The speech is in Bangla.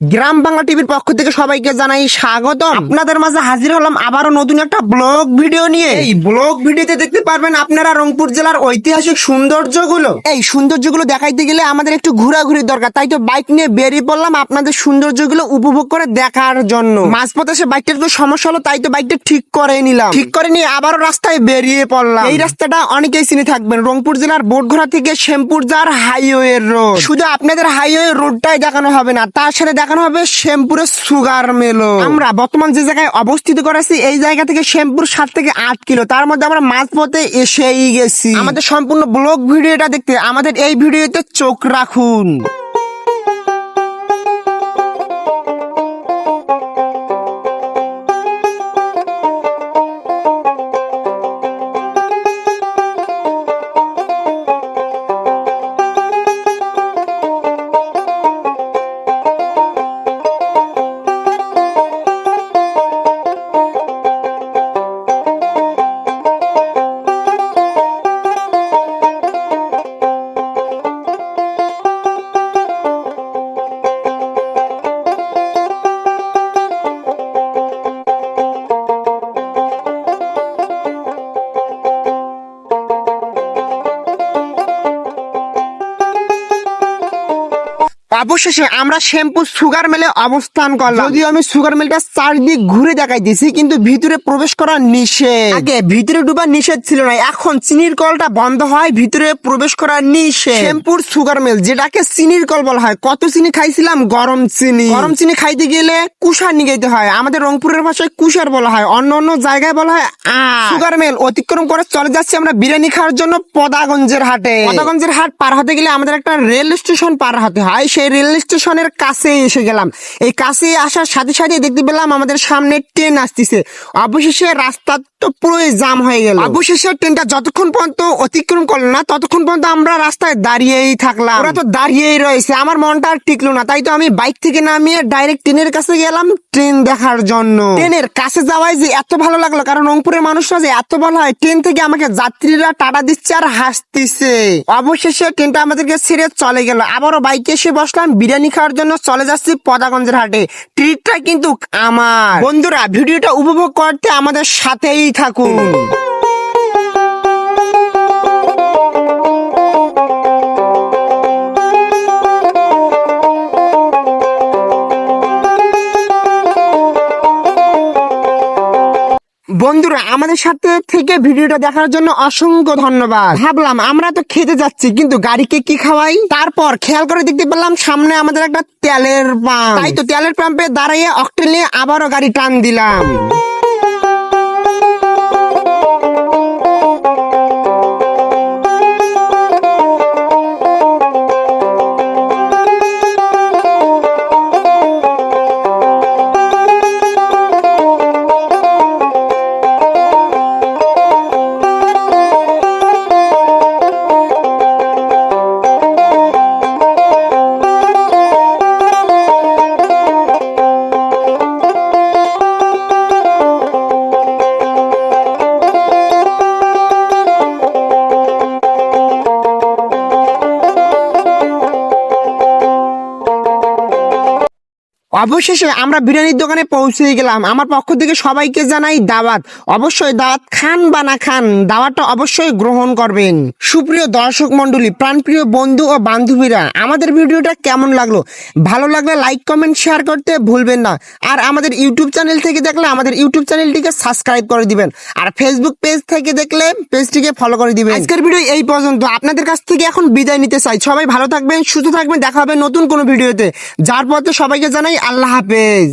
গ্রাম বাংলা টিভির পক্ষ থেকে সবাইকে জানাই স্বাগত আপনাদের মাঝে হাজির হলাম আবারও নতুন একটা ব্লগ ভিডিও নিয়ে। এই ব্লগ ভিডিওতে দেখতে পারবেন আপনারা রংপুর জেলার ঐতিহাসিক সৌন্দর্যগুলো। এই সৌন্দর্যগুলো দেখাইতে গেলে আমাদের একটু ঘোরাঘুরি দরকার তাই তো বাইক নিয়ে বেরিয়ে পড়লাম আপনাদের সৌন্দর্যগুলো উপভোগ করে দেখার জন্য। মাঝপথে সে বাইকটার একটু সমস্যা হলো তাই তো বাইকটা ঠিক করে নিলাম। ঠিক করে নিয়ে আবারও রাস্তায় বেরিয়ে পড়লাম। এই রাস্তাটা অনেকেই চিনে থাকবেন রংপুর জেলার বোটঘোড়া থেকে শ্যামপুর যার হাইওয়ে রোড শুধু আপনাদের হাইওয়ে রোডটাই দেখানো হবে না তার সাথে দেখানো হবে শ্যাম্পুরে সুগার মেলো আমরা বর্তমান যে জায়গায় অবস্থিত করেছি এই জায়গা থেকে শ্যাম্পুর সাত থেকে আট কিলো। তার মধ্যে আমরা মাঝপথে এসেই গেছি। আমাদের সম্পূর্ণ ব্লগ ভিডিওটা দেখতে আমাদের এই ভিডিওতে চোখ রাখুন। অবশেষে আমরা শ্যাম্পু সুগার মেলে অবস্থান করলাম। যদিও আমি সুগার মিলটা চারদিক ঘুরে দেখাই দিছি কিন্তু ভিতরে প্রবেশ করা নিষেধ। আগে ভিতরে ডুবা নিষেধ ছিল না এখন চিনির কলটা বন্ধ হয় ভিতরে প্রবেশ করা নিষেধ। শ্যাম্পুর সুগার মিল যেটাকে চিনির কল বলা হয় কত চিনি খাইছিলাম? গরম চিনি। গরম চিনি খাইতে গেলে কুষার নিগাইতে হয়। আমাদের রংপুরের ভাষায় কুষার বলা হয় অন্য অন্য জায়গায় বলা হয় সুগার মেল অতিক্রম করে চলে যাচ্ছি আমরা বিরিয়ানি খাওয়ার জন্য পদাগঞ্জের হাটে। পদাগঞ্জের হাট পার হতে গেলে আমাদের একটা রেল স্টেশন পার হতে হয় সেই রেল স্টেশনের কাছে এসে গেলাম। এই কাছে আসার সাথে সাথে দেখতে পেলাম আমাদের সামনে ট্রেন আসতেছে। অবশেষে রাস্তা তো পুরোই জাম হয়ে গেল। অবশেষে ট্রেনটা যতক্ষণ পর্যন্ত অতিক্রম করল না, ততক্ষণ পর্যন্ত আমরা রাস্তায় দাঁড়িয়েই থাকলাম। ওরা তো দাঁড়িয়েই রয়েছে, আমার মনটা আর টিকলো না। তাই তো আমি বাইক থেকে নামিয়ে ডাইরেক্ট ট্রেনের কাছে গেলাম ট্রেন দেখার জন্য। ট্রেনের কাছে যাওয়াই যে এত ভালো লাগল, কারণ রংপুরের মানুষরা যে এত ভালো হয়, ট্রেন থেকে আমাকে যাত্রীরা টাটা দিচ্ছে আর হাসতেছে। অবশেষে ট্রেনটা আমাদেরকে ছেড়ে চলে গেল। আবারও বাইকে এসে বসলাম। বিরিয়ানি খাওয়ার জন্য চলে যাচ্ছি পদাগঞ্জের হাটে। ট্রিটটা কিন্তু আমার। বন্ধুরা, ভিডিওটা উপভোগ করতে আমাদের সাথেই থাকুন। বন্ধুরা, আমাদের সাথে থেকে ভিডিওটা দেখার জন্য অসংখ্য ধন্যবাদ। ভাবলাম আমরা তো খেতে যাচ্ছি, কিন্তু গাড়িকে কি খাওয়াই? তারপর খেয়াল করে দেখতে পেলাম সামনে আমাদের একটা তেলের পাম্প। তাই তো তেলের পাম্পে দাঁড়িয়ে অক্টেলে আবারও গাড়ি টান দিলাম। অবশেষে আমরা বিরিয়ানির দোকানে পৌঁছে গেলাম। আমার পক্ষ থেকে সবাইকে জানাই দাওয়াত। অবশ্যই দাওয়াত খান বা না খান, দাওয়াতটা অবশ্যই গ্রহণ করবেন। সুপ্রিয় দর্শক মন্ডলী প্রাণপ্রিয় বন্ধু ও বান্ধবীরা, আমাদের ভিডিওটা কেমন লাগল? ভালো লাগলে লাইক কমেন্ট শেয়ার করতে ভুলবেন না। আর আমাদের ইউটিউব চ্যানেল থেকে দেখলে আমাদের ইউটিউব চ্যানেলটিকে সাবস্ক্রাইব করে দিবেন। আর ফেসবুক পেজ থেকে দেখলে পেজটিকে ফলো করে দিবেন। আজকের ভিডিও এই পর্যন্ত। আপনাদের কাছ থেকে এখন বিদায় নিতে চাই। সবাই ভালো থাকবেন, সুস্থ থাকবেন। দেখা হবে নতুন কোনো ভিডিওতে যার পথে সবাইকে জানাই আল্লাহ হাফেজ।